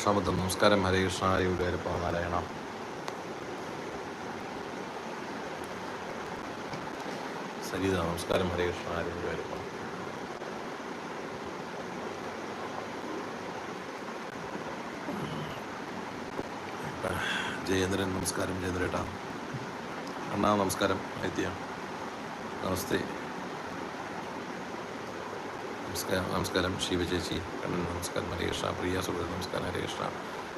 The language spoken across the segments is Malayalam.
ക്ഷമത്വം നമസ്കാരം. ഹരേ കൃഷ്ണ. ഗുരുവായൂരപ്പ നാരായണ. സരിത നമസ്കാരം. ഹരേ കൃഷ്ണ. ഗുരുവായൂരപ്പ ജയേന്ദ്രൻ നമസ്കാരം. ജയേന്ദ്രേട്ടാ. അണ്ണാ നമസ്കാരം. ഐത്യ നമസ്തേ. നമസ്കാരം നമസ്കാരം ശിവ ചേച്ചി കണ്ണൻ നമസ്കാരം ഹരികൃഷ്ണ പ്രിയ സുഹൃത്ത് നമസ്കാരം ഹരികൃഷ്ണ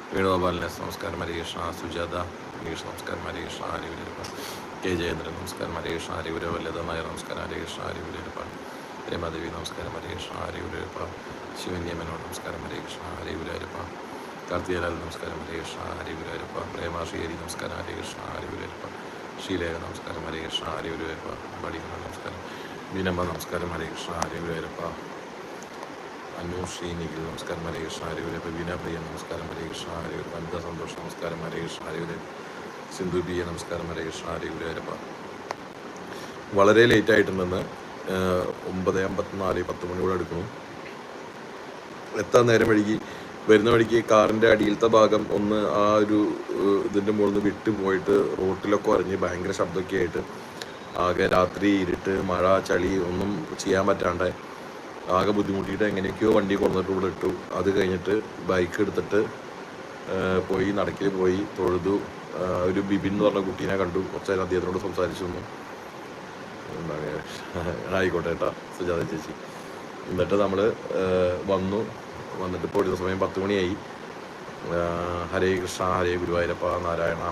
വേണുഗോപാലിനെ നമസ്കാരം ഹരികൃഷ്ണ സുജാത ഹരികൃഷ്ണ നമസ്കാരം ഹരികൃഷ്ണ കൃഷ്ണ കെ ജയേന്ദ്രൻ നമസ്കാരം ഹരികൃഷ്ണ കൃഷ്ണ വല്ലത ലത നായർ നമസ്കാരം ഹരികൃഷ്ണ കൃഷ്ണ ഹരി ഗുരുവരപ്പ രമാദേവി നമസ്കാരം ഹരികൃഷ്ണ കൃഷ്ണ ഹരി ഗുരുവരപ്പ ശിവന്യമനോട് നമസ്കാരം ഹരികൃഷ്ണ കൃഷ്ണ ഹരി കാർത്തികലാൽ നമസ്കാരം ഹരികൃഷ്ണ കൃഷ്ണ ഹരി ശ്രീഹരി നമസ്കാരം ഹരികൃഷ്ണ കൃഷ്ണ ഹരി ശ്രീലേഖ നമസ്കാരം ഹരികൃഷ്ണ കൃഷ്ണ ബടിക നമസ്കാരം വിനമ്മ നമസ്കാരം ഹരേ കൃഷ്ണ ഹരി ഗുരുവരപ്പ അനു ശ്രീനിഖിൽ നമസ്കാരം ഹരേ കൃഷ്ണ ഹരിവരെ പ്രിയ നമസ്കാരം ഹരേ കൃഷ്ണ ഹരിവരെ വനിത സന്തോഷം നമസ്കാരം ഹരേ കൃഷ്ണ ഹരിവരെ സിന്ധു ബി എ നമസ്കാരം ഹരേ കൃഷ്ണ ഹരി ഹരപ്പ. വളരെ ലേറ്റ് ആയിട്ടുണ്ടെന്ന് ഒമ്പത് അമ്പത്തിനാല് പത്ത് മണിയോടെ എടുക്കുന്നു. എത്താൻ നേരം വഴിക്ക് വരുന്ന വഴിക്ക് കാറിന്റെ അടിയിലത്തെ ഭാഗം ഒന്ന് ആ ഒരു ഇതിന്റെ മുകളിൽ നിന്ന് വിട്ടു പോയിട്ട് റോട്ടിലൊക്കെ അറിഞ്ഞ് ഭയങ്കര ശബ്ദമൊക്കെ ആയിട്ട് ആകെ രാത്രി ഇരുട്ട് മഴ ചളി ഒന്നും ചെയ്യാൻ പറ്റാണ്ട് ആകെ ബുദ്ധിമുട്ടിയിട്ട് എങ്ങനെയൊക്കെയോ വണ്ടി കൊണ്ടിട്ട് ഇവിടെ ഇട്ടു. അത് കഴിഞ്ഞിട്ട് ബൈക്ക് എടുത്തിട്ട് പോയി നടക്കിൽ പോയി തൊഴുതു. ഒരു ബിബിൻ എന്ന് പറഞ്ഞ കുട്ടീനെ കണ്ടു. കുറച്ച് നേരം അദ്ദേഹത്തിനോട് സംസാരിച്ചു വന്നു ആയിക്കോട്ടെ ഏട്ടാ സുജാത ചേച്ചി. എന്നിട്ട് നമ്മൾ വന്നു. വന്നിട്ട് ഇപ്പോൾ ഒരു സമയം പത്ത് മണിയായി. ഹരേ കൃഷ്ണ ഹരേ ഗുരുവായൂരപ്പ നാരായണ.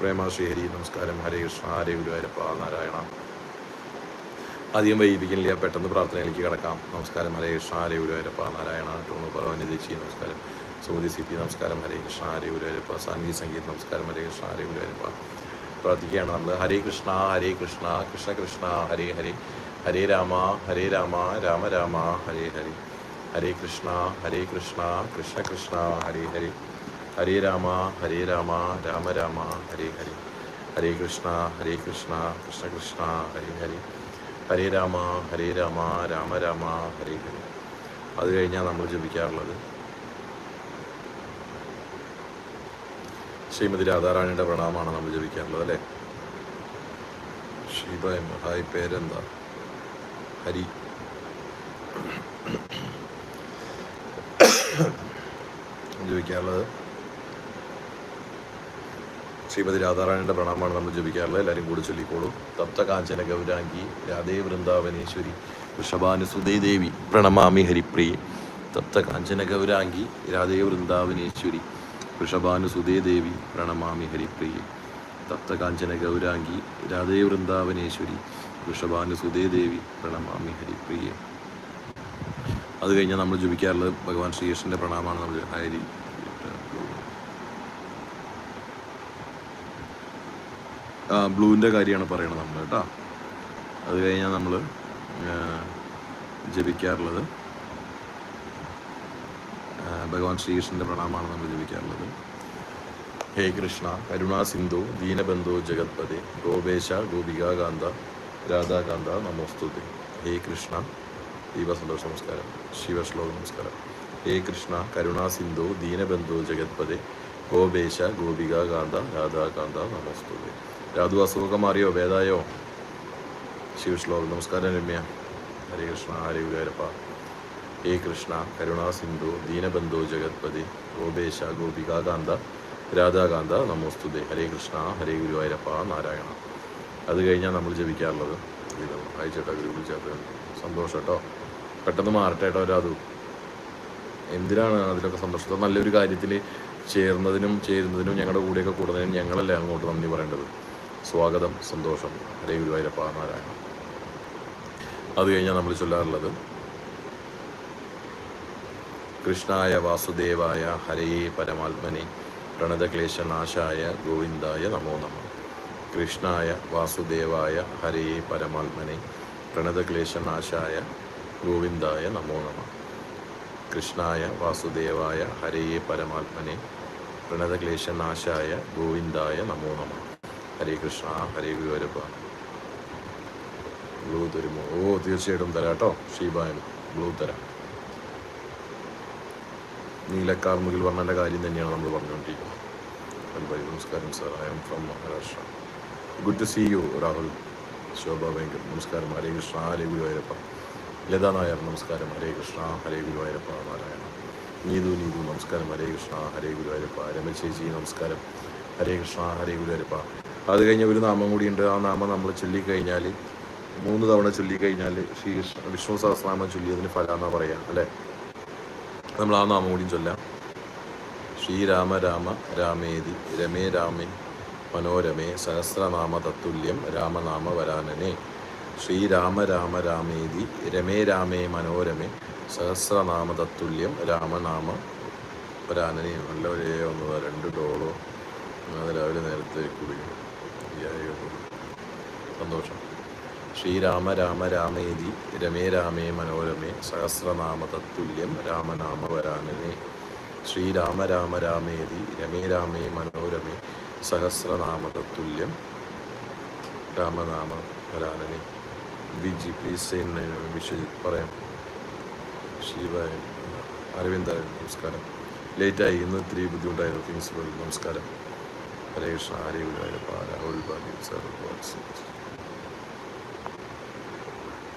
പ്രേമ ശ്രീഹരി നമസ്കാരം. ഹരേ കൃഷ്ണ ഹരേ ഗുരുവായൂരപ്പ നാരായണ. അധികം വൈകിപ്പിക്കുന്നില്ല. പെട്ടെന്ന് പ്രാർത്ഥനയിലേക്ക് കിടക്കാം. നമസ്കാരം. ഹരേ കൃഷ്ണ ഹരേ ഗുരുവായൂരപ്പ. നാരായണ ടൂണു പർവനി ദേശി നമസ്കാരം. Sumathi C P. നമസ്കാരം. ഹരേ കൃഷ്ണ ഹരേ ഗുരുവായൂരപ്പ. സാൻവി സംഗീത്. നമസ്കാരം. ഹരേ കൃഷ്ണ ഹരേ ഗുരുവായൂരപ്പ. പ്രാർത്ഥിക്കുകയാണ് നമ്മൾ ഹരേ കൃഷ്ണ ഹരേ കൃഷ്ണ കൃഷ്ണ കൃഷ്ണ ഹരേ ഹരേ. ഹരേ രാമ ഹരേ രാമ രാമ രാമ ഹരേ ഹരേ. ഹരേ കൃഷ്ണ ഹരേ കൃഷ്ണ കൃഷ്ണ കൃഷ്ണ ഹരേ ഹരേ. ഹരേ രാമ ഹരേ രാമ രാമ രാമ ഹരേ ഹരേ. ഹരേ കൃഷ്ണ ഹരേ കൃഷ്ണ കൃഷ്ണ കൃഷ്ണ ഹരേ ഹരേ. ഹരേ രാമ ഹരേ രാമ രാമ രാമ ഹരേ ഹരേ. അത് കഴിഞ്ഞാൽ നമ്മൾ ജപിക്കാറുള്ളത്. ശ്രീമതി രാധാറാണിയുടെ പ്രണാമമാണ് നമ്മൾ ജപിക്കാറുള്ളത് അല്ലേ? എം ഹായ് പേരെന്താ? ഹരി. ജപിക്കാറുള്ളത്. ശ്രീമതി രാധാറാണിയുടെ പ്രണാമമാണ് നമ്മൾ ജപിക്കാറുള്ളത്. എല്ലാവരും കൂടി ചൊല്ലിക്കോളും. തപ്ത കാഞ്ചന ഗൗരാംഗി രാധേ വൃന്ദാവനേശ്വരി വൃഷഭാനുസുതേ ദേവി പ്രണമാമി ഹരിപ്രിയ. തപ്ത കാഞ്ചന ഗൗരാംഗി രാധേ വൃന്ദാവനേശ്വരി വൃഷഭാനുസുതേ ദേവി പ്രണമാമി ഹരിപ്രിയ. തപ്ത കാഞ്ചന ഗൗരാംഗി രാധേ വൃന്ദാവനേശ്വരി വൃഷഭാനുസുതേ ദേവി പ്രണമാമി ഹരിപ്രിയ. അത് കഴിഞ്ഞാൽ നമ്മൾ ജപിക്കാറുള്ളത് ഭഗവാൻ ശ്രീകൃഷ്ണന്റെ പ്രണാമമാണ്. നമ്മൾ ഹരി ആ ബ്ലൂവിന്റെ കാര്യമാണ് പറയണത് നമ്മൾ കേട്ടോ. അത് കഴിഞ്ഞാൽ നമ്മൾ ജപിക്കാറുള്ളത്. ഭഗവാൻ ശ്രീകൃഷ്ണന്റെ പ്രണാമമാണ് നമ്മൾ ജപിക്കാറുള്ളത്. ഹേ കൃഷ്ണ കരുണാ സിന്ധു ദീനബന്ധു ജഗത്പതി ഗോപേശ ഗോപികാകാന്ത രാധാകാന്ത നമോസ്തുതി. ഹേ കൃഷ്ണ ദീപസന്തോഷ നമസ്കാരം ശിവശ്ലോക നമസ്കാരം. ഹേ കൃഷ്ണ കരുണാ സിന്ധു ദീനബന്ധു ജഗത്പതി ഗോപേശ ഗോപികാകാന്ത രാധാകാന്ത നമോസ്തുതി. രാധു അസുഖമൊക്കെ മാറിയോ വേദായോ ശിവശ്ലോകം. നമസ്കാരം രമ്യ. ഹരേ കൃഷ്ണ ഹരേ ഗുരുവായൂരപ്പ ഹേ കൃഷ്ണ കരുണാ സിന്ധു ദീനബന്ധു ജഗത്പതി ഗോപേശ ഗോപികാകാന്ത രാധാകാന്ത നമോസ്തുതേ ഹരേ കൃഷ്ണ ഹരേ ഗുരുവായൂരപ്പ നാരായണ. അത് കഴിഞ്ഞാൽ നമ്മൾ ജപിക്കാറുള്ളത്. അയച്ചേട്ടാ ഗ്രൂപ്പിൽ ചേർത്ത്. സന്തോഷം കേട്ടോ. പെട്ടെന്ന് മാറട്ടെ കേട്ടോ രാധു. എന്തിനാണ് അതിലൊക്കെ സന്തോഷം? നല്ലൊരു കാര്യത്തിൽ ചേർന്നതിനും ചേരുന്നതിനും ഞങ്ങളുടെ കൂടെയൊക്കെ കൂടുന്നതിനും ഞങ്ങളല്ലേ അങ്ങോട്ട് നന്ദി പറയേണ്ടത്. സ്വാഗതം സന്തോഷം. ഹരേ ഗുരുവായൂരപ്പ നാരായണ. അത് കഴിഞ്ഞാൽ നമ്മൾ ചൊല്ലാറുള്ളത് കൃഷ്ണായ വാസുദേവായ ഹരേ പരമാത്മനെ പ്രണതക്ലേശനാശായ ഗോവിന്ദായ നമോ നമ. കൃഷ്ണായ വാസുദേവായ ഹരേ പരമാത്മനെ പ്രണതക്ലേശനാശായ ഗോവിന്ദായ നമോ നമ. കൃഷ്ണായ വാസുദേവായ ഹരേ പരമാത്മനെ പ്രണതക്ലേശനാശായ ഗോവിന്ദായ നമോ നമ. ഹരേ കൃഷ്ണ ഹരേ ഗുരുവരപ്പ. ബ്ലൂ തരുമോ? ഓ തീർച്ചയായിട്ടും തരാം കേട്ടോ. ഷീബായൻ ബ്ലൂ തരാം. നീലക്കാർമുകിൽ വർണന്റെ കാര്യം തന്നെയാണ് നമ്മൾ പറഞ്ഞുകൊണ്ടിരിക്കുന്നത്. നമസ്കാരം sir I am from Maharashtra good to see you Rahul Shobha Venkar നമസ്കാരം. ഹരേ കൃഷ്ണ ഹരേ ഗുരുവായൂരപ്പ ലത നായർ നമസ്കാരം. ഹരേ കൃഷ്ണ ഹരേ ഗുരുവായൂരപ്പ നാരായണ. നീതു നീതു നമസ്കാരം. ഹരേ കൃഷ്ണ ഹരേ ഗുരുവായൂരപ്പ രമേശ് ചേച്ചി നമസ്കാരം. ഹരേ കൃഷ്ണ ഹരേ ഗുരുവായൂരപ്പ അത് കഴിഞ്ഞ ഒരു നാമം കൂടിയുണ്ട്. ആ നാമം നമ്മൾ ചൊല്ലിക്കഴിഞ്ഞാൽ മൂന്ന് തവണ ചൊല്ലിക്കഴിഞ്ഞാൽ ശ്രീ വിഷ്ണു സഹസ്രനാമം ചൊല്ലിയതിന് ഫല എന്നാ പറയാം അല്ലേ? നമ്മൾ ആ നാമം കൂടിയും ചൊല്ലാം. ശ്രീരാമ രാമ രാമേതി രമേ രാമേ മനോരമേ സഹസ്രനാമ തത്തുല്യം രാമനാമ വരാനനെ. ശ്രീരാമ രാമ രാമേതി രമേ രാമേ മനോരമേ സഹസ്രനാമ തത്തുല്യം രാമനാമ വരാനനെ. നല്ല ഒരേ ഒന്ന് രണ്ട് ഡോളോ. അത് രാവിലെ നേരത്തെ കുടിക്കും. സന്തോഷം. ശ്രീരാമ രാമ രാമേതി രമേ രാമേ മനോരമേ സഹസ്രനാമ തത്തുല്യം രാമനാമ വരാനനെ. ശ്രീരാമ രാമ രാമേതി രമേ രാമേ മനോരമേ സഹസ്രനാമ തത്തുല്യം രാമനാമ ബി ജി പ്ലീസ് വിശ്വജിത് പറയാം. ശിവായ അരവിന്ദ നമസ്കാരം. ലേറ്റായി ഇന്ന് ഇത്തിരി ബുദ്ധിമുട്ടായിരുന്നു. പ്രിൻസിപ്പൽ നമസ്കാരം. ഹരേ കൃഷ്ണ ഹരേ ഗുരുവായൂരപ്പ രാഹുൽ ഭാഗ്യം sir WhatsApp.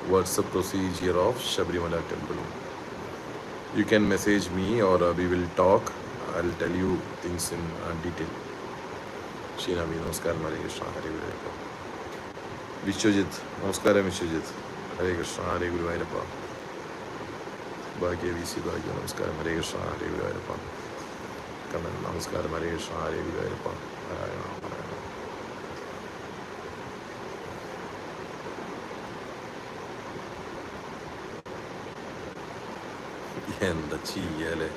what's the procedure of Shabrimala temple. You can message me or uh, we will talk. I'll tell you things in uh, detail. നമസ്കാരം. ഹരേ കൃഷ്ണ. ഹരേ ഗുരുവായൂരപ്പ. വിശ്വജിത്ത്. നമസ്കാരം വിശ്വജിത്ത്. ഹരേ കൃഷ്ണ. ഹരേ ഗുരുവായൂരപ്പ. ഭാഗ്യ വി സി ഭാഗ്യ. നമസ്കാരം. ഹരേ കൃഷ്ണ. ഹരേ ഗുരുവായൂരപ്പ. കണ്ണൻ. നമസ്കാരം. ഹരേ കൃഷ്ണ. ഹരേ ഗുരുവായൂരപ്പ. എന്താ ചെയ്യല്ലേ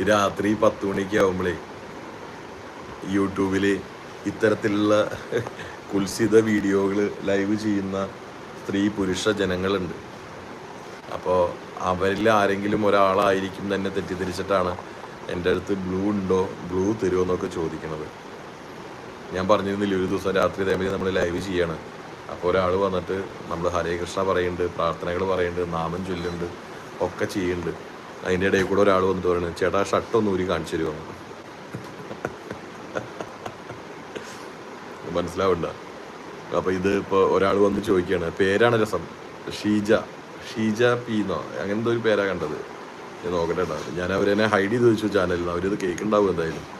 ഈ രാത്രി പത്ത് മണിക്ക് ആവുമ്പോഴേ യൂട്യൂബിൽ ഇത്തരത്തിലുള്ള കുൽസിത വീഡിയോകൾ ലൈവ് ചെയ്യുന്ന സ്ത്രീ പുരുഷ ജനങ്ങളുണ്ട്. അപ്പോൾ അവരിൽ ആരെങ്കിലും ഒരാളായിരിക്കും തന്നെ തെറ്റിദ്ധരിച്ചിട്ടാണ് എന്റെ അടുത്ത് ഗ്ലൂ ഉണ്ടോ? ഗ്ലൂ തരുമോ എന്നൊക്കെ ചോദിക്കുന്നത് ഞാൻ പറഞ്ഞിരുന്നില്ല ഒരു ദിവസം രാത്രി ടൈമിൽ നമ്മൾ ലൈവ് ചെയ്യാണ്. അപ്പോൾ ഒരാൾ വന്നിട്ട് നമ്മൾ ഹരേ കൃഷ്ണ പറയുന്നുണ്ട് പ്രാർത്ഥനകൾ പറയുന്നുണ്ട് നാമം ചൊല്ലുന്നുണ്ട് ഒക്കെ ചെയ്യുന്നുണ്ട് അതിന്റെ ഇടയിൽ കൂടെ ഒരാൾ വന്നിട്ട് പറയുന്നത് ചേട്ടാ ഷർട്ട് ഒന്ന് ഊരി കാണിച്ചു തരുമോ മനസ്സിലാവണ്ട. അപ്പോൾ ഇത് ഇപ്പോൾ ഒരാൾ വന്ന് ചോദിക്കുകയാണ് പേരാണ് രസം. ഷീജ. ഷീജ പി എന്നോ? ഒരു പേരാ കണ്ടത്. ഞാൻ നോക്കട്ടെ കേട്ടോ ഞാൻ അവരെന്നെ ഹൈഡ് ചെയ്ത് വെച്ചു ചാനലിൽ അവരിത് കേൾക്കുണ്ടാവും എന്തായാലും.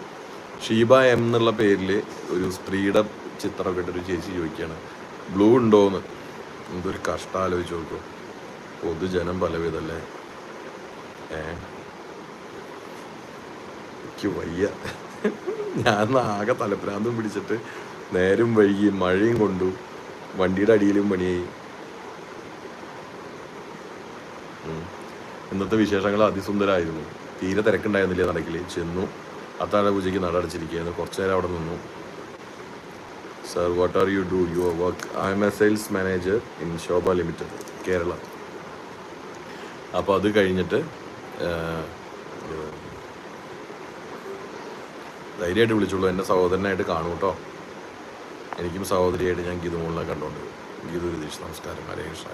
ഷീബ എം എന്നുള്ള പേരിൽ ഒരു സ്ത്രീയുടെ ചിത്രമൊക്കെ ഇട്ടൊരു ചേച്ചി ചോദിക്കുകയാണ്. ബ്ലൂ ഉണ്ടോന്ന്? എന്തൊരു കഷ്ടം ആലോചിച്ച് നോക്കും. പൊതുജനം പലവിധല്ലേ. ഏ? വയ്യ. ഞാൻ ആകെ തലപ്രാന്തം പിടിച്ചിട്ട് നേരം വൈകി മഴയും കൊണ്ടു വണ്ടിയുടെ അടിയിലും പണിയായി. ഇന്നത്തെ വിശേഷങ്ങൾ അതിസുന്ദരമായിരുന്നു തീരെ തിരക്കുണ്ടായിരുന്നില്ല നടക്കിൽ ചെന്നു. അത്താഴ പൂജയ്ക്ക് നട അടച്ചിരിക്കുകയായിരുന്നു കുറച്ചു നേരം അവിടെ നിന്നു. Sir what are you do your work I am a sales manager in Shobha Limited Kerala അപ്പോൾ അത് കഴിഞ്ഞിട്ട് ധൈര്യമായിട്ട് വിളിച്ചോളൂ എന്റെ സഹോദരനായിട്ട് കാണും കേട്ടോ എനിക്കും സഹോദരിയായിട്ട് ഞാൻ ഗീതു മോളിനെ കണ്ടോണ്ട്. ഗീതു രതീഷ് നമസ്കാരം. ഹരേ കൃഷ്ണ.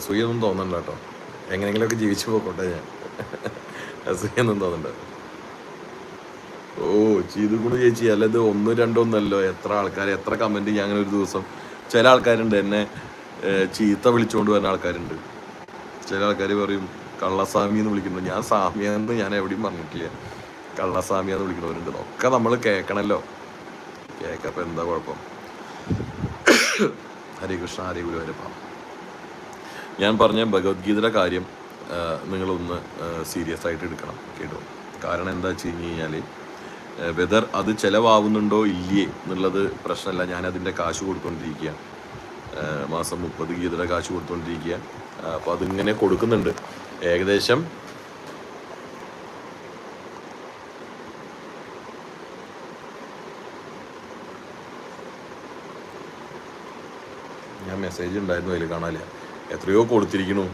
അസൂയൊന്നും തോന്നണ്ട കേട്ടോ. എങ്ങനെയെങ്കിലുമൊക്കെ ജീവിച്ചു പോക്കോട്ടെ ഞാൻ. അസൂയൊന്നും തോന്നണ്ട. ഓ ചെയ്തുകൊണ്ട് ചേച്ചി അല്ല ഇത് ഒന്നും രണ്ടോ ഒന്നല്ലോ. എത്ര ആൾക്കാർ എത്ര കമന്റ് ഞാൻ അങ്ങനെ ഒരു ദിവസം. ചില ആൾക്കാരുണ്ട് എന്നെ ചീത്ത വിളിച്ചുകൊണ്ട് വരുന്ന ആൾക്കാരുണ്ട്. ചില ആൾക്കാർ പറയും കള്ളസ്വാമി എന്ന് വിളിക്കുന്നു ഞാൻ സ്വാമിയാന്ന് ഞാൻ എവിടെയും പറഞ്ഞിട്ടില്ല. കള്ളസ്വാമിയാന്ന് വിളിക്കുന്നവരുണ്ട്. ഒക്കെ നമ്മൾ കേൾക്കണമല്ലോ കേൾക്കപ്പോൾ എന്താ കുഴപ്പം? ഹരികൃഷ്ണ കൃഷ്ണ ഹരേ ഗുരുവരപ്പ ഞാൻ പറഞ്ഞ ഭഗവത്ഗീതയുടെ കാര്യം നിങ്ങളൊന്ന് സീരിയസ് ആയിട്ട് എടുക്കണം കേട്ടോ. കാരണം എന്താ വെച്ച് കഴിഞ്ഞ് കഴിഞ്ഞാൽ വെതർ അത് ചിലവാകുന്നുണ്ടോ ഇല്ലേ എന്നുള്ളത് പ്രശ്നമല്ല. ഞാനതിന്റെ കാശ് കൊടുത്തുകൊണ്ടിരിക്കുക മാസം മുപ്പത് ഗീതയുടെ കാശ് കൊടുത്തുകൊണ്ടിരിക്കുക അപ്പോൾ അതിങ്ങനെ കൊടുക്കുന്നുണ്ട്. ഏകദേശം ഞാൻ മെസ്സേജ് ഉണ്ടായിരുന്നു അതിൽ കാണാനില്ല എത്രയോ കൊടുത്തിരിക്കണു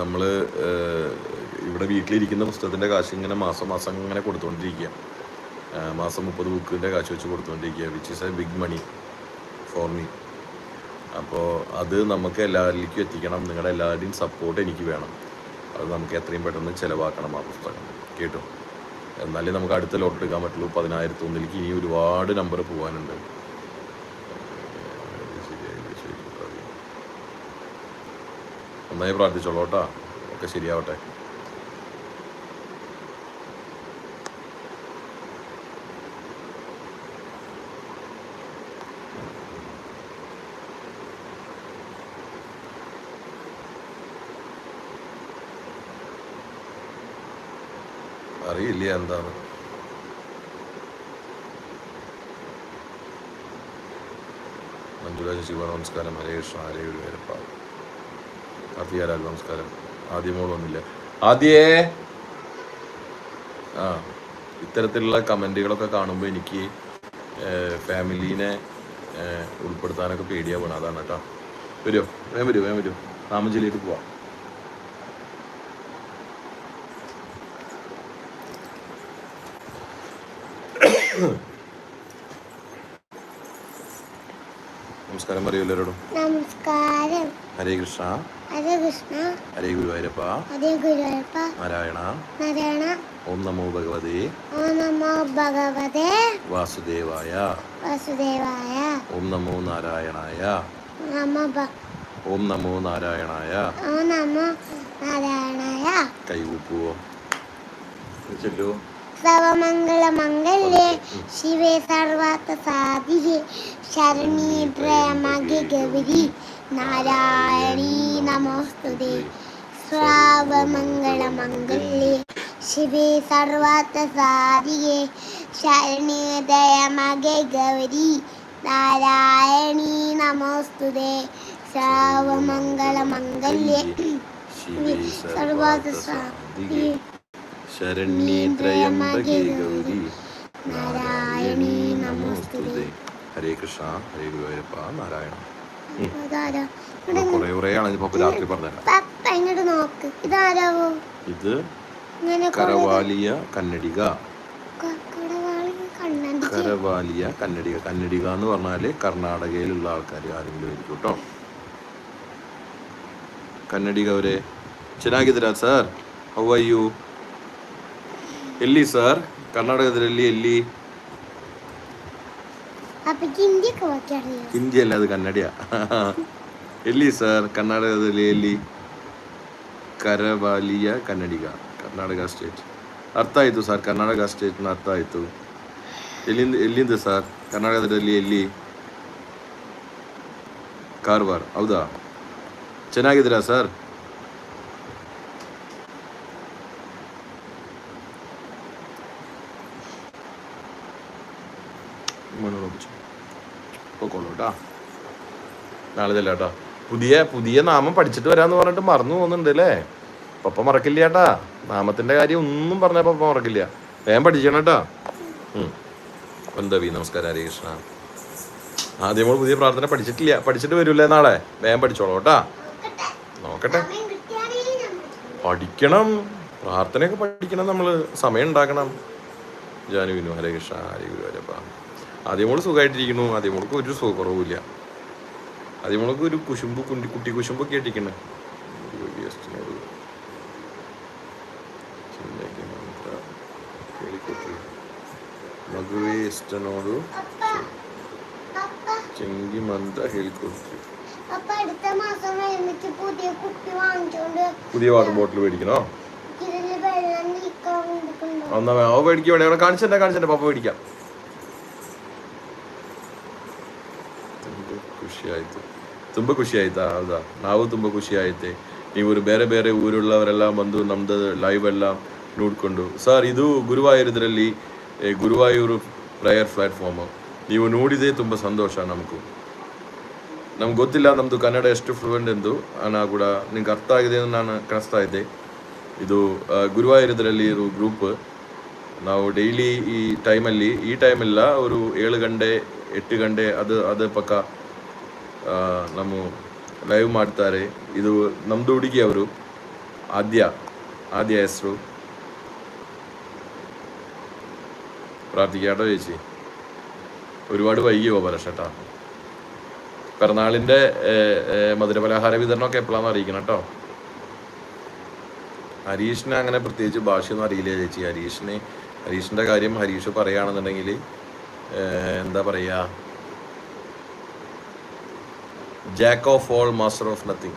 നമ്മൾ ഇവിടെ വീട്ടിലിരിക്കുന്ന പുസ്തകത്തിന്റെ കാശ് ഇങ്ങനെ മാസം മാസം ഇങ്ങനെ കൊടുത്തുകൊണ്ടിരിക്കുക മാസം മുപ്പത് ബുക്കിന്റെ കാശ് വെച്ച് കൊടുത്തുകൊണ്ടിരിക്കുക which is a big money for me അപ്പോൾ അത് നമുക്ക് എല്ലാവരിലേക്കും എത്തിക്കണം. നിങ്ങളുടെ എല്ലാവരുടെയും സപ്പോർട്ട് എനിക്ക് വേണം. അത് നമുക്ക് എത്രയും പെട്ടെന്ന് ചിലവാക്കണം ആ പുസ്തകം. കേട്ടോ? എന്നാലേ നമുക്ക് അടുത്ത ലോട്ട് എടുക്കാൻ പറ്റുള്ളൂ. പതിനായിരത്തി ഒന്നിലേക്ക് ഇനി ഒരുപാട് നമ്പർ പോകാനുണ്ട് നന്നായി പ്രാർത്ഥിച്ചോളൂ കേട്ടോ. ഒക്കെ ശരിയാവട്ടെ. അറിയില്ല എന്താണ്. മഞ്ജുരാജ ശിവ നമസ്കാരം. ഹരേ കൃഷ്ണ ഹരേ ഗുരുവരപ്പ കാർത്തികാരാൽ നമസ്കാരം? ആദ്യമോൾ വന്നില്ല? ആദ്യേ? ആ ഇത്തരത്തിലുള്ള കമന്റുകളൊക്കെ കാണുമ്പോൾ എനിക്ക് ഫാമിലീനെ ഉൾപ്പെടുത്താനൊക്കെ പേടിയാവണം. അതാണ് കേട്ടോ. വരുമോ വേം വരുമോ വേഗം വരുമോ രാമഞ്ചേരിയിട്ട് പോവാം. നമസ്കാരം പറയൂ എല്ലാവരോടും നമസ്കാരം. ഹരേ കൃഷ്ണ. ഹരേ കൃഷ്ണ. ഹരേ ഗുരുവായൂരപ്പ. ഹരേ ഗുരുവപ്പ നാരായണ. നാരായണ. ഓം നമോ ഭഗവതേ. ഓ നമോ ഭഗവതേ. വാസുദേവായ. വാസുദേവായ. ഓം നമോ നാരായണായ. നമോ ഓം നമോ നാരായണായ. ഓ നമോ നാരായണായ. കൈകൂപ്പുവോ? ചെല്ലു സർവമംഗള മംഗല്യേ ശിവേ സർവാർത്ഥ സാധികേ ശരണീ ത്രയമഗെ ഗൗരി. നാരായണീ നമോസ്തുതി ശ്രാവമംഗള മംഗല്യേ ശിവേ ശരണീ ദയമഗെ ഗൗരി. നാരായണീ നമോസ്തുതേ ശ്രാവമംഗള മംഗല്യേ ശിവേ സർവാർത്ഥ സർവാർത്ഥ സാധികേ ശരണ്യേത്രയംബകേ ഗൗരി. നാരായണീ നമോസ്തുതേ ഹരേ കൃഷ്ണ. ഹരേ ഗുരുവായൂരപ്പ. നാരായണ. ഇത് കരവാലിയ കന്നടിക. കരവാലിയ എന്ന് പറഞ്ഞാൽ കർണാടകയിലുള്ള ആൾക്കാർ ആരെങ്കിലും ആയിരിക്കും കേട്ടോ. ಕನ್ನಡಿಗ ಅವರೇ ಚೆನ್ನಾಗಿದ್ದೀರಾ ಸರ್ ಹೌ ಆರ್ ಯು ಎಲ್ಲಿ ಸರ್ ಕರ್ನಾಟಕದಲ್ಲಿ എല്ലി. അപ്പക്ക് ഇന്ത്യക്ക് വാക്കറിയോ ಹಿಂದಿ ಅಲ್ಲ ಅದು ಕನ್ನಡಿಯ ಎಲ್ಲಿ ಸರ್ ಕರ್ನಾಟಕದಲ್ಲಿ ಎಲ್ಲಿ ಕರವಾಲಿಯ ಕನ್ನಡಿಗ ಕರ್ನಾಟಕ ಸ್ಟೇಟ್ ಅರ್ಥ ಆಯಿತು ಸರ್ ಕರ್ನಾಟಕ ಸ್ಟೇಟ್ನ ಅರ್ಥ ಆಯಿತು ಎಲ್ಲಿಂದ ಎಲ್ಲಿಂದ ಸರ್ ಕರ್ನಾಟಕದಲ್ಲಿ ಎಲ್ಲಿ ಕಾರವಾರ ಹೌದಾ ಚೆನ್ನಾಗಿದ್ದೀರಾ ಸರ್ പൊക്കോളൂ കേട്ടോ. നാളെ ചെല്ലാം കേട്ടോ. പുതിയ പുതിയ നാമം പഠിച്ചിട്ട് വരാന്ന് പറഞ്ഞിട്ട് മറന്നു പോകുന്നുണ്ട് അല്ലേ? പപ്പ മറക്കില്ല ചേട്ടാ നാമത്തിന്റെ കാര്യം ഒന്നും പറഞ്ഞ പപ്പ മറക്കില്ല. വേഗം പഠിക്കണം കേട്ടോ. വി? നമസ്കാരം ഹരേ കൃഷ്ണ. ആദ്യം നമ്മൾ പുതിയ പ്രാർത്ഥന പഠിച്ചിട്ടില്ല. പഠിച്ചിട്ട് വരില്ലേ നാളെ? വേഗം പഠിച്ചോളൂ കേട്ടാ. നോക്കട്ടെ. പഠിക്കണം. പ്രാർത്ഥനയൊക്കെ പഠിക്കണം നമ്മൾ സമയം ഉണ്ടാക്കണം. ജാനുവിനു ഹരേ കൃഷ്ണ ഹരേ ഗുരുവരപ്പ ആദ്യമോള് സുഖമായിട്ടിരിക്കണു ആദ്യമോൾക്ക് ഒരു സുഖക്കുറവുമില്ല ആദ്യമോൾക്ക് ഒരു കുശുമ്പ് കുണ്ടി കുട്ടി കുശുമ്പൊക്കെ ആയിട്ടിരിക്കണേ ಮಗುವೆ ಇಷ್ಟ ನೋಡು ചെങ്കി മന്ത്ര ഹെലികോപ്റ്റർ അപ്പൊ അടുത്ത മാസം വരുമ്പോ പുതിയ കുപ്പി വാങ്ങിച്ചോണ്ട് പുതിയ വാട്ടർ ബോട്ടിൽ മേടിക്കണോ ഇതില് വെള്ളം നീക്കാൻ വേണ്ടിട്ടുണ്ടോ എന്നാ അവ മേടിക്കാൻ വേണ്ടി അവിടെ കാണിച്ചെന്നെ കാണിച്ചെന്നെ പപ്പ മേടിക്കാം ಆಯ್ತು ತುಂಬ ಖುಷಿ ಆಯ್ತಾ ಹೌದಾ? ನಾವು ತುಂಬ ಖುಷಿ ಆಯ್ತೆ ನೀವು ಬೇರೆ ಬೇರೆ ಊರುಳ್ಳವರೆಲ್ಲ ಬಂದು ನಮ್ದು ಲೈವ್ ಎಲ್ಲ ನೋಡಿಕೊಂಡು. ಸರ್ ಇದು ಗುರುವಾಯೂರದ್ರಲ್ಲಿ ಗುರುವಾಯೂರು ಪ್ರೇಯರ್ ಪ್ಲಾಟ್ಫಾರ್ಮು ನೀವು ನೋಡಿದೇ ತುಂಬ ಸಂತೋಷ ನಮಗೂ. ನಮ್ಗೆ ಗೊತ್ತಿಲ್ಲ ನಮ್ಮದು ಕನ್ನಡ ಎಷ್ಟು ಫ್ಲೂಯೆಂಟ್ ಎಂದು. ನಾ ಕೂಡ ನಿಮ್ಗೆ ಅರ್ಥ ಆಗಿದೆ ಅಂತ ನಾನು ಕಳಿಸ್ತಾ ಇದ್ದೆ. ಇದು ಗುರುವಾಯೂರದ್ರಲ್ಲಿ ಇರೋ ಗ್ರೂಪ್ ನಾವು ಡೈಲಿ ಈ ಟೈಮಲ್ಲಿ ಈ ಟೈಮೆಲ್ಲ ಅವರು ಏಳು ಗಂಟೆ, ಎಂಟು ಗಂಟೆ ಅದು, ಅದ ಪಕ್ಕ ಆ, ನಮ್ಮ ಲೈವ್ ಮಾಡ್ತಾರೆ ಇದು ನಮ್ಮದು ಹುಡುಗಿ ಅವರು ಆದ್ಯ ആദ്യ ಹೆಸರು പ്രാർത്ഥിക്കാട്ടോ ചേച്ചി ഒരുപാട് വൈകിയോ പരക്ഷട്ടാ പിറന്നാളിൻ്റെ മധുരപലഹാര വിതരണമൊക്കെ എപ്പോഴാണെന്ന് അറിയിക്കണം കേട്ടോ ഹരീഷിന് അങ്ങനെ പ്രത്യേകിച്ച് ഭാഷയൊന്നും അറിയില്ല ചേച്ചി ഹരീഷിന് ഹരീഷിൻ്റെ കാര്യം ഹരീഷ് പറയുകയാണെന്നുണ്ടെങ്കിൽ എന്താ പറയുക jack of all master of nothing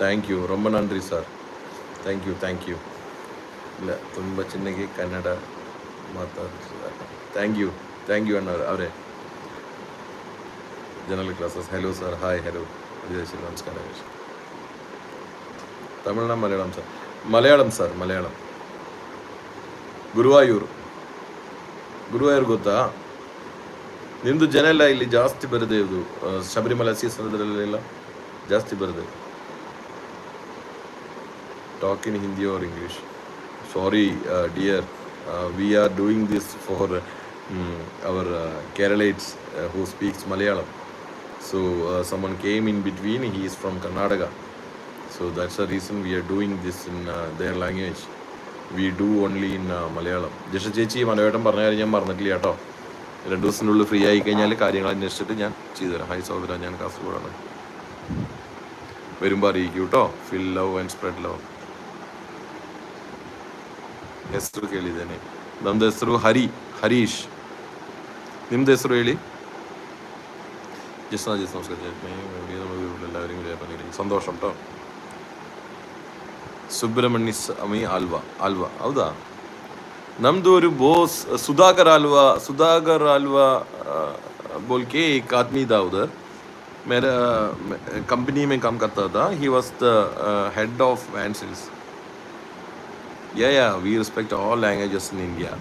thank you Rome नंरी sir thank you thank you तुम चिन्ह की कन्ड माता थैंक यू थैंक यू अरे general classes hello sir hi hello विदेशी नमस्कार तमिलना मलया सर मलया सर मलयालम गुरुवायूर गुरुवायूर गुरुवायूर ಸೀಸನದಲ್ಲೆಲ್ಲ ಜಾಸ್ತಿ ಬರದೆ talk in Hindi or English. Sorry, uh, dear, uh, we are doing this for um, our uh, Keralites uh, who speaks Malayalam. So uh, someone came in between. He is from Karnataka. So that's the reason we are doing this in uh, their language. We do only in uh, Malayalam. Just ചേച്ചി മനോവേട്ടം പറഞ്ഞ കാര്യം ഞാൻ മറന്നിട്ടില്ല കേട്ടോ രണ്ട് ദിവസത്തിനുള്ളിൽ ഫ്രീ ആയി കഴിഞ്ഞാൽ കാര്യങ്ങൾ അന്വേഷിച്ചിട്ട് ഞാൻ ചെയ്തുതരാം ഹൈ സഹോദര ഞാൻ കാസർഗോഡാണ് വരുമ്പോൾ അറിയിക്കൂ കേട്ടോ fill love and spread love ಹೆಸರು ಕೇಳಿದ್ದೇನೆ ನಮ್ದು ಹೆಸರು ಹರಿ ಹರೀಶ್ ನಿಮ್ದು ಹೆಸರು ಹೇಳಿ ജസ്റ്റ് ജസ്റ്റ് നമസ്കാരം എല്ലാവരും കൂടി പങ്കെടുക്കും സന്തോഷം കേട്ടോ ಸುಬ್ರಹ್ಮಣ್ಯ ಸ್ವಾಮಿ ಆಲ್ವಾ ಆಲ್ವಾ ಹೌದಾ ನಮ್ದು ಒಂದು ಬೋಸ್ ಸುಧಾಕರ್ ಆಲ್ವಾ ಸುಧಾಕರ್ ಆಲ್ವಾ बोल के एक आदमी था उधर मेरा कंपनी में काम करता था he was the head of वैंसिल्स Yeah, yeah, we respect all languages in India.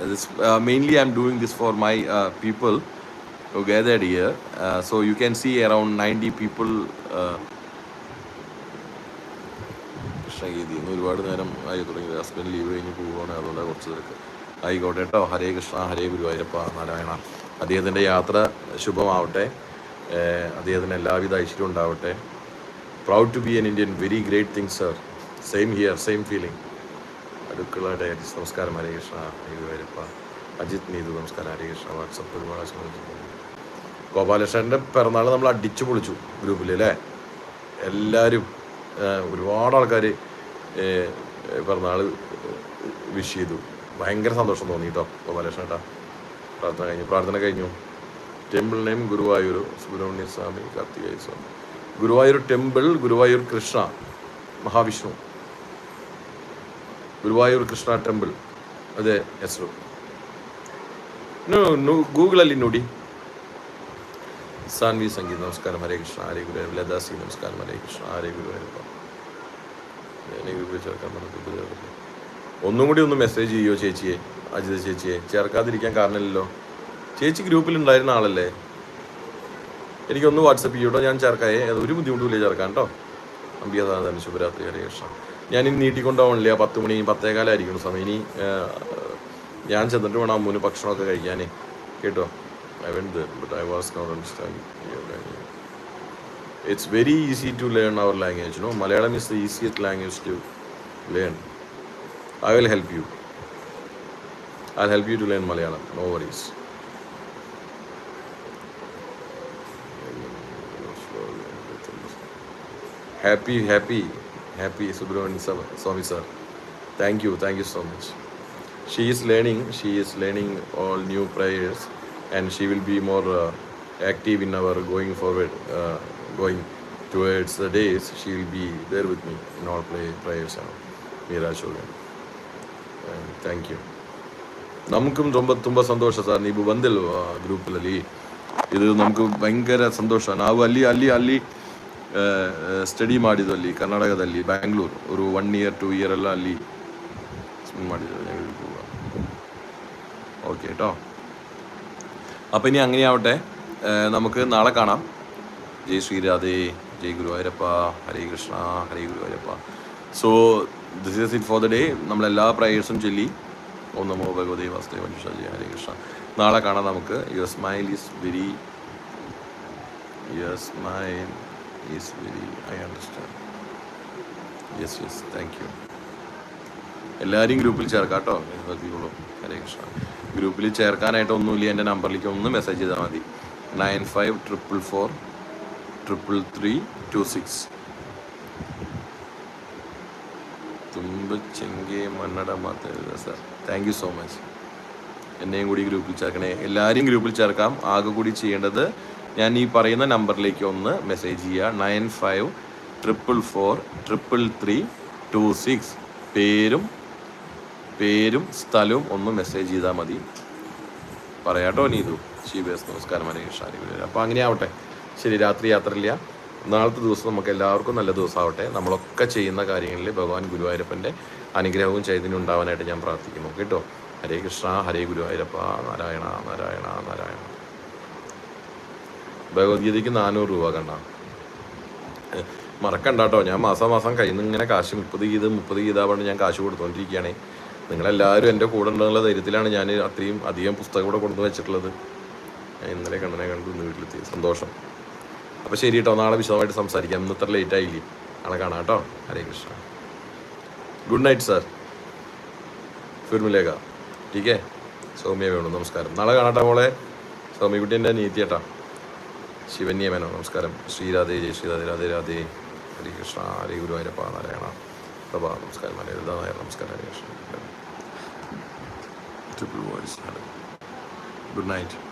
Uh, This, uh, mainly, I'm doing this for my uh, people who gathered here. Uh, so you can see around 90 people. Uh, Krishnageethi ഇന്ന് ഒരുപാട് നേരം ആയി തുടങ്ങി. ഹസ്ബൻഡ് ലീവ് കഴിഞ്ഞ് പോവുകയാണ്. അതുകൊണ്ട് കുറച്ച് തിരക്ക്. ആയിക്കോട്ടെ കേട്ടോ. ഹരേ കൃഷ്ണ ഹരേ ഗുരുവായൂരപ്പ നാരായണ. അദ്ദേഹത്തിന്റെ യാത്ര ശുഭമാവട്ടെ. അദ്ദേഹത്തിന് എല്ലാവിധ ഐശ്വര്യം ഉണ്ടാവട്ടെ. Proud to be an Indian very great thing sir same here same feeling Adukkala Diaries നമസ്കാരം. ഹരേ കൃഷ്ണ ഹരേ ഗുരുവായൂരപ്പ. അജിത് നീതു നമസ്കാരം. ഹരേ കൃഷ്ണ. വാട്സപ്പ് ഒരുപാട് ആശംസിക്കുന്നു. ഗോപാലകൃഷ്ണന്റെ പിറന്നാൾ നമ്മൾ അടിച്ചു പൊളിച്ചു ഗ്രൂപ്പിൽ അല്ലേ? എല്ലാവരും ഒരുപാട് ആൾക്കാർ പിറന്നാൾ വിഷ് ചെയ്തു ഭയങ്കര സന്തോഷം തോന്നി കേട്ടോ ഗോപാലകൃഷ്ണൻ കേട്ടോ പ്രാർത്ഥന കഴിഞ്ഞു പ്രാർത്ഥന കഴിഞ്ഞു temple name Guruvayur Subrahmanya Swami Karthikeya Swami Guruvayur temple Guruvayur Krishna Mahavishnu Guruvayur Krishna temple ಅದೇ ಹೆಸರು ನೀವು ಗೂಗಲಲ್ಲಿ ನೋಡಿ ಸಾನ್ವಿ ಸಂಗೀತ ನಮಸ್ಕಾರ ಹರೇ ಕೃಷ್ಣ ಹರೇ ಗುರು ಲದಾಸಿ ನಮಸ್ಕಾರ ಹರೇ കൃഷ്ണ ഹരേ ഗുരുവായൂരപ്പ എന്നെ ഗ്രൂപ്പിൽ ചേർക്കാൻ പറഞ്ഞു ഒന്നും കൂടി ഒന്ന് മെസ്സേജ് ചെയ്യോ ചേച്ചിയെ അജിത ചേച്ചിയെ? ചേർക്കാതിരിക്കാൻ കാരണമില്ലല്ലോ. ചേച്ചി ഗ്രൂപ്പിൽ ഉണ്ടായിരുന്ന ആളല്ലേ? എനിക്കൊന്ന് വാട്സപ്പ് ചെയ്യൂട്ടോ ഞാൻ ചേർക്കായേ അത് ഒരു ബുദ്ധിമുട്ടുമില്ല ചേർക്കാൻ കേട്ടോ അമ്പിയതാണ് ശുഭരാത്രി ഹരേ കൃഷ്ണ. ഞാൻ ഇനി നീട്ടിക്കൊണ്ടാവണില്ല പത്ത് മണി പത്തേകാലായിരിക്കണം സമയം. ഇനി ഞാൻ ചെന്നിട്ട് വേണം അമ്മൂന് ഭക്ഷണമൊക്കെ കഴിക്കാനേ. കേട്ടോ? I went but I was not understand it's very easy to learn our language no? Malayalam is the easiest language to learn. I will help you. I'll help you to learn malayalam. No worries. Happy happy happy subramanian swami sir. Thank you thank you so much. She is learning she is learning all new prayers and she will be more uh, active in our going forward uh, going towards the days she will be there with me in all play prayers uh, meera shogan uh, thank you ನಮಗೂ ತುಂಬ ತುಂಬ ಸಂತೋಷ ಸರ್ ನೀವು ಬಂದಿಲ್ವ ಗ್ರೂಪಲ್ಲಿ ಇದು ನಮಗೂ ಭಯಂಕರ ಸಂತೋಷ ನಾವು ಅಲ್ಲಿ ಅಲ್ಲಿ ಅಲ್ಲಿ ಸ್ಟಡಿ ಮಾಡಿದ್ದು ಅಲ್ಲಿ ಕರ್ನಾಟಕದಲ್ಲಿ ಬ್ಯಾಂಗ್ಳೂರು ഒരു ಒನ್ ಇಯರ್ ಟೂ ಇಯರ್ ಎಲ್ಲ ಅಲ್ಲಿ സ്പെൻഡ് ಮಾಡಿದ್ದು ഞങ്ങൾ ഓക്കെ കേട്ടോ അപ്പം ഇനി അങ്ങനെയാവട്ടെ ഏഹ് നമുക്ക് നാളെ കാണാം ജയ് ശ്രീരാധേ ജയ് Guruvayurappa Hare Krishna Hare Guruvayurappa so this is it for the day നമ്മളെല്ലാ പ്രയേഴ്സും ചൊല്ലി. ഓം നമോ ഭഗവതി വാസുദേവ ജയ ഹരേ കൃഷ്ണ. നാളെ കാണാം നമുക്ക്. Your smile is very your smile is very I understand yes yes thank you എല്ലാവരെയും ഗ്രൂപ്പിൽ ചേർക്കാം കേട്ടോ. ഹരേ കൃഷ്ണ. ഗ്രൂപ്പിൽ ചേർക്കാനായിട്ട് ഒന്നുമില്ല എന്റെ നമ്പറിലേക്ക് ഒന്ന് മെസ്സേജ് ചെയ്താൽ മതി. Nine five triple four triple three two six തുമ്പ് ചെങ്കേ മണ്ണട മാത്ത sir. Thank you so much എന്നെയും കൂടി ഗ്രൂപ്പിൽ ചേർക്കണേ. എല്ലാവരെയും ഗ്രൂപ്പിൽ ചേർക്കാം. ആകെ കൂടി ചെയ്യേണ്ടത് ഞാൻ ഈ പറയുന്ന നമ്പറിലേക്ക് ഒന്ന് മെസ്സേജ് ചെയ്യുക. Nine five triple four triple three two six. പേരും പേരും സ്ഥലവും ഒന്ന് മെസ്സേജ് ചെയ്താൽ മതി. പറയാട്ടോ നീതു. ശിവേസ് നമസ്കാരം മനീഷ് അപ്പോൾ അങ്ങനെ ആവട്ടെ ശരി രാത്രി യാത്രയില്ല. നാളത്തെ ദിവസം നമുക്ക് എല്ലാവർക്കും നല്ല ദിവസമാവട്ടെ. നമ്മളൊക്കെ ചെയ്യുന്ന കാര്യങ്ങളിൽ ഭഗവാൻ ഗുരുവായൂരപ്പന്റെ അനുഗ്രഹവും ചൈതന്യം ഉണ്ടാവാനായിട്ട് ഞാൻ പ്രാർത്ഥിക്കുന്നു. കേട്ടോ? ഹരേ കൃഷ്ണ ഹരേ ഗുരുവായൂരപ്പ നാരായണ നാരായണ നാരായണ. ഭഗവത്ഗീതയ്ക്ക് നാനൂറ് രൂപ കണ്ട. മറക്കണ്ട കേട്ടോ. ഞാൻ മാസം മാസം കയ്യിൽ നിന്ന് ഇങ്ങനെ കാശ് മുപ്പത് ഗീത മുപ്പത് ഗീത പറഞ്ഞ് ഞാൻ കാശ് കൊടുത്തോണ്ടിരിക്കുകയാണേ. നിങ്ങളെല്ലാവരും എന്റെ കൂടെ ഉണ്ടെന്നുള്ള ധൈര്യത്തിലാണ് ഞാൻ അത്രയും അധികം പുസ്തകം കൂടെ കൊണ്ടു വെച്ചിട്ടുള്ളത്. ഇന്നലെ കണ്ണനെ കണ്ടു ഇന്ന് വീട്ടിലെത്തി. സന്തോഷം. അപ്പോൾ ശരി കേട്ടോ. നാളെ വിശദമായിട്ട് സംസാരിക്കാം. ഇന്ന് ലേറ്റ് ആയില്ലേ? നാളെ കാണാം കേട്ടോ. Hare Krishna. Good night sir ഫിർമിലേഖ ടീക്കെ സൗമ്യ വേണു. നമസ്കാരം. നാളെ കാണാട്ടോ മോളെ. സൗമ്യക്കുട്ടി എന്റെ നീത്തിയേട്ടാ ശിവന്യ നമസ്കാരം. ശ്രീരാധേ ജയ. ശ്രീരാധേ രാധേ രാധേ ഹരേ കൃഷ്ണ. ഹരേ ഗുരുവായൂരപ്പ. നാരായണ. പ്രഭാ. നമസ്കാരം. മലയലത നായർ നമസ്കാരം. ഹരേ കൃഷ്ണ. Good night